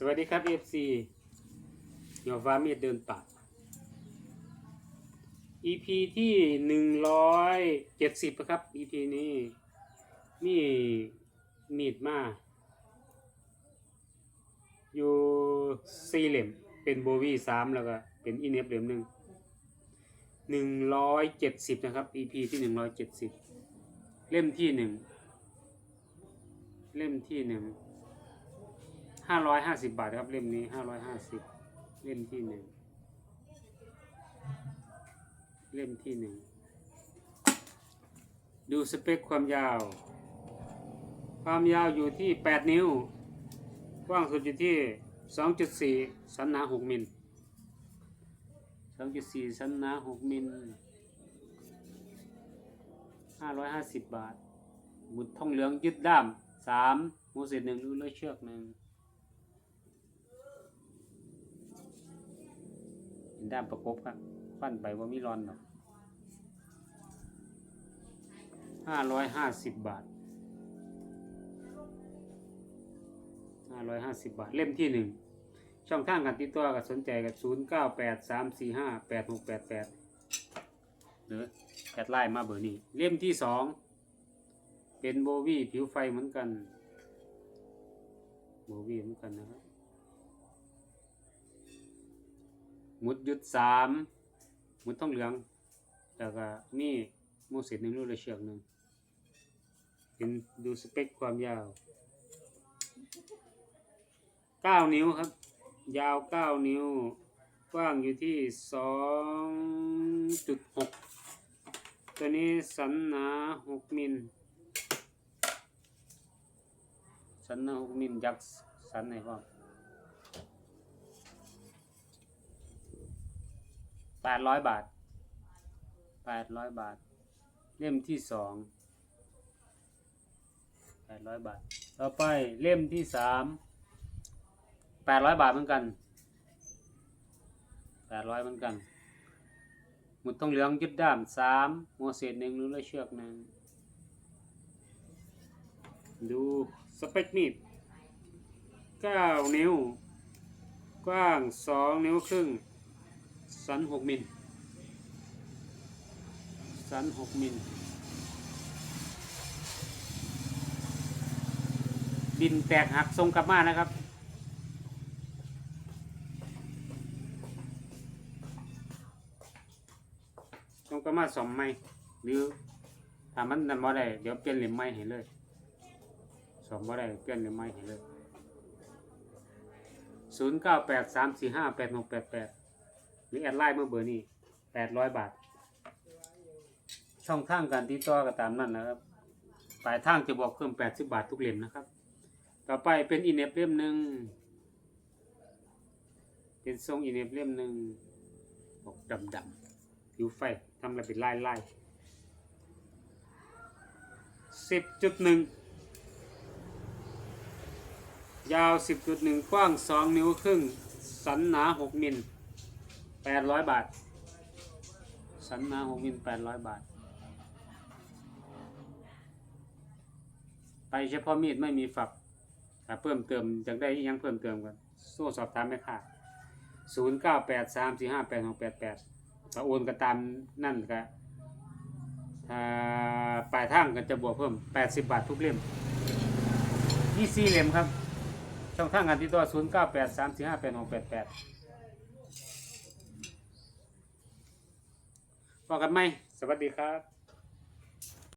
สวัสดีครับ FC หยอฟ้ามีดเดินป่า EP ที่หนึ่งร้อยเจ็ดสิบครับ EP นี้มีมีดมา อยู่สี่เหล่มเป็นโบวีสามแล้วก็เป็นอีเนฟเหล่มหนึ่งหนึ่งร้อยเจ็ดสิบนะครับ EP ที่หนึ่งร้อยเจ็ดสิบเล่มที่หนึ่งเล่มที่หนึ่ง ห้าร้อยห้าสิบบาทครับเล่มนี้ห้าร้อยห้าสิบเล่มที่หนึ่งเล่มที่หนึ่งดูสเปคความยาว ความยาวอยู่ที่แปดนิ้ว กว้างสุดอยู่ที่สองจุดสี่สันหนาหกมิลสองจุดสี่สันหนาหกมิลห้าร้อยห้าสิบบาทหมุดทองเหลืองยึดด้ามสามมูเศษหนึ่งรูเลื่อยเชือกหนึ่ง เป็น ด้ามประกบครับฟันไปว่ามีรอนหรอกห้าร้อยห้าสิบบาทห้าร้อยห้าสิบบาท เล่มที่หนึ่งช่องทางการติดต่อกับสนใจกับศูนย์เก้าแปดสามสี่ห้าแปดหกแปดแปดหรือแอดไลน์มาเบอร์นี้ เล่มที่สองเป็นโบวี่ผิวไฟเหมือนกัน โบวี่เหมือนกันนะครับ มุดหยุดสามหมุดต้องเหลือง แล้วก็มีมูเศษหนึ่งรูละเชือกหนึ่งเป็นดูสเปคความยาวเก้านิ้วครับ ยาวเก้านิ้ว กว้างอยู่ที่สองจุดหกตัวนี้สันหนาหกมิลสันหนาหกมิลยักษ์สันไหนบ้าง แปดร้อยบาทแปดร้อยบาท เล่มที่สองแปดร้อยบาท ต่อไปเล่มที่สามแปดร้อยบาทเหมือนกันแปดร้อยเหมือนกัน หมุดทองเหลืองยึดด้ามสามหัวเศษหนึ่งหรือเลยเชือกหนึ่งดูสเปคมีดเก้านิ้ว กว้างสองนิ้วครึ่ง สันหกมิลสันหกมิลดินแตกหักทรงกลับมานะครับ ทรงกลับมาสมไหมหรือถ้ามันนั่นบ่ได้เดี๋ยวเปลี่ยนเหลี่ยมไม้ให้เลยสมบ่ได้เปลี่ยนเหลี่ยมไม้ให้เลยศูนย์เก้าแปดสามสี่ห้าแปดหกแปดแปด หรือแอดไลน์เมื่อเบอร์นี้แปดร้อยบาท ช่องทางการติดต่อก็ตามนั้นนะครับปลายทางจะบอกเพิ่มแปดสิบบาททุกเล่มนะครับ ต่อไปเป็นอินเนฟเล่มหนึ่งเป็นทรงอินเนฟเล่มหนึ่งออกดำดำๆผิวไฟทำอะไรเป็นลายลายสิบจุดหนึ่งยาวสิบจุดหนึ่งกว้างสองนิ้วครึ่ง สันหนาหกมิล แปดร้อยบาท สันนาหกมิลแปดร้อยบาท ไปเฉพาะมีดไม่มีฝักถ้าเพิ่มเติมอยากได้ยังเพิ่มเติมกันโซ่สอบถามแม่ค้าศูนย์เก้าแปดสามสี่ห้าแปดหกแปดแปดถ้าโอนก็ตามนั่นก็ถ้าปลายทางก็จะบวกเพิ่มแปดสิบบาททุกเล่มยี่สี่เล่มครับ ช่องทางการติดต่อศูนย์เก้าแปดสามสี่ห้าแปดหกแปดแปด พบกันไหมสวัสดีครับ